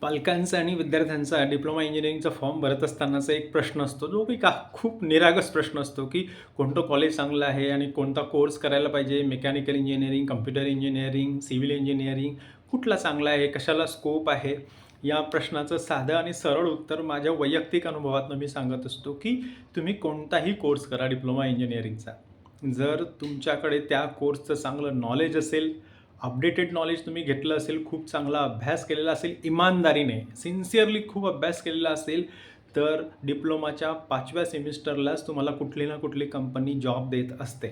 पालकांचा आणि विद्यार्थ्यांचा डिप्लोमा इंजिनिअरिंगचा फॉर्म भरत असतानाचा एक प्रश्न असतो जो की का खूप निरागस प्रश्न असतो की कोणतं कॉलेज चांगलं आहे आणि कोणता कोर्स करायला पाहिजे? Mechanical engineering computer engineering civil engineering कुठला चांगला आहे? कशाला स्कोप आहे? या प्रश्नाचं साधं आणि सरळ उत्तर माझ्या वैयक्तिक अनुभवातनं मी सांगत असतो की तुम्ही कोणताही कोर्स करा डिप्लोमा इंजिनिअरिंगचा. जर तुमच्याकडे त्या कोर्सचं चांगलं नॉलेज असेल अपडेटेड नॉलेज तुम्ही घेतलं असेल खूप चांगला अभ्यास केलेला असेल इमानदारीने सिन्सिअरली खूप अभ्यास केलेला असेल तर डिप्लोमाच्या पाचव्या सेमिस्टरलाच तुम्हाला कुठली ना कुठली कंपनी जॉब देत असते.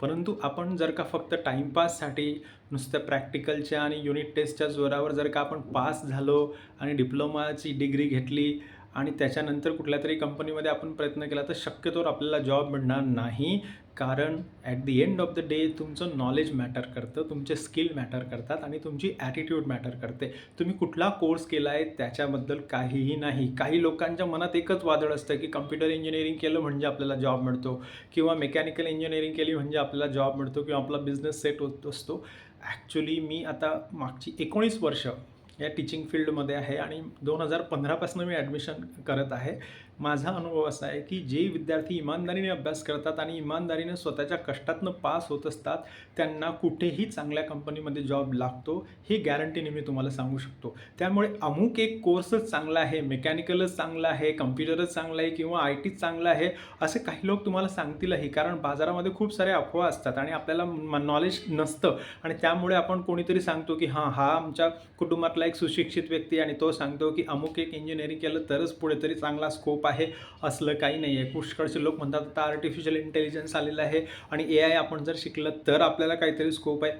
परंतु आपण जर का फक्त टाईमपाससाठी नुसत्या प्रॅक्टिकलच्या आणि युनिट टेस्टच्या जोरावर जर का आपण पास झालो आणि डिप्लोमाची डिग्री घेतली आणि त्याच्यानंतर कुठल्या तरी कंपनीमध्ये आपण प्रयत्न केला तर शक्यतोवर आपल्याला जॉब मिळणार नाही. कारण at the end of the day तुमचं नॉलेज मॅटर करतं तुमचे स्किल मॅटर करतात आणि तुमची ॲटिट्यूड मॅटर करते. तुम्ही कुठला कोर्स केला आहे त्याच्याबद्दल काहीही नाही. काही लोकांच्या मनात एकच वादळ असतं की कम्प्युटर इंजिनिअरिंग केलं म्हणजे आपल्याला जॉब मिळतो किंवा मेकॅनिकल इंजिनिअरिंग केली म्हणजे आपल्याला जॉब मिळतो किंवा आपला बिझनेस सेट होत असतो. ॲक्च्युली मी आता मागची एकोणीस वर्ष या टीचिंग फील्डमध्ये आहे आणि दोन हजार पंधरापासून मी ॲडमिशन करत आहे. माझा अनुभव असा आहे की जे विद्यार्थी इमानदारीने अभ्यास करतात आणि इमानदारीने स्वतःच्या कष्टातनं पास होत असतात त्यांना कुठेही चांगल्या कंपनीमध्ये जॉब लागतो ही गॅरंटीने मी तुम्हाला सांगू शकतो. त्यामुळे अमुक एक कोर्सच चांगला आहे मेकॅनिकलच चांगला आहे कम्प्युटरच चांगला आहे किंवा आय टीच चांगलं आहे असे काही लोक तुम्हाला सांगतीलही. कारण बाजारामध्ये खूप सारे अफवा असतात आणि आपल्याला नॉलेज नसतं. आणि त्यामुळे आपण कोणीतरी सांगतो की हां हा आमच्या कुटुंबातला एक सुशिक्षित व्यक्ती आणि तो सांगतो की अमुक एक इंजिनिअरिंग केलं तरच पुढे तरी चांगला स्कोप आहे असलं काही नाही आहे. पुष्कळचे लोक म्हणतात आता आर्टिफिशियल इंटेलिजन्स आलेलं आहे आणि ए आय आपण जर शिकलं तर आपल्याला काहीतरी स्कोप आहे.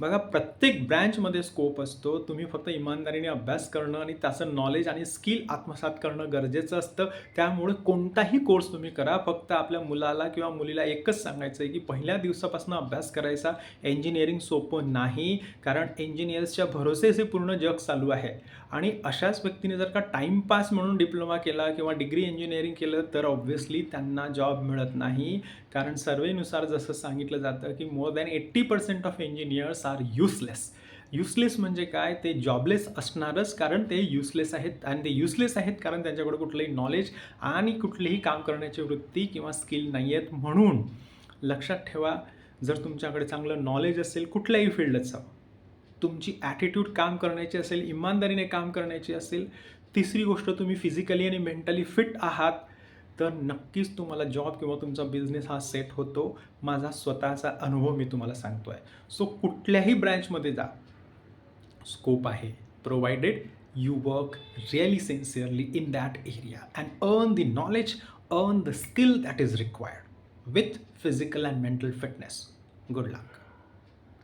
बघा प्रत्येक ब्रँचमध्ये स्कोप असतो. तुम्ही फक्त इमानदारीने अभ्यास करणं आणि त्याचं नॉलेज आणि स्किल आत्मसात करणं गरजेचं असतं. त्यामुळे कोणताही कोर्स तुम्ही करा. फक्त आपल्या मुलाला किंवा मुलीला एकच सांगायचं आहे की पहिल्या दिवसापासून अभ्यास करायचा. इंजिनिअरिंग सोपं नाही. कारण इंजिनियर्सच्या भरोसेचे हे पूर्ण जग चालू आहे. आणि अशाच व्यक्तीने जर का टाईमपास म्हणून डिप्लोमा केला किंवा डिग्री इंजिनिअरिंग केलं तर ऑब्व्हियसली त्यांना जॉब मिळत नाही. कारण सर्वेनुसार जसं सांगितलं जातं की more than eighty percent of engineers are useless useless म्हणजे काय? ते जॉबलेस असणारच कारण ते युसलेस आहेत. आणि ते युसलेस आहेत कारण त्यांच्याकडे कुठलंही नॉलेज आणि कुठलीही काम करण्याची वृत्ती किंवा स्किल नाही आहेत म्हणून लक्षात ठेवा जर तुमच्याकडे चांगलं नॉलेज असेल कुठल्याही फील्डचं तुमची ॲटिट्यूड काम करण्याची असेल इमानदारीने काम करण्याची असेल तिसरी गोष्ट तुम्ही फिजिकली आणि मेंटली फिट आहात तर नक्कीच तुम्हाला जॉब किंवा तुमचा बिझनेस हा सेट होतो. माझा स्वतःचा अनुभव मी तुम्हाला सांगतो आहे सो कुठल्याही ब्रँचमध्ये जा. स्कोप आहे. Provided you work really sincerely in that area and earn the knowledge earn the skill that is required with physical and mental fitness good luck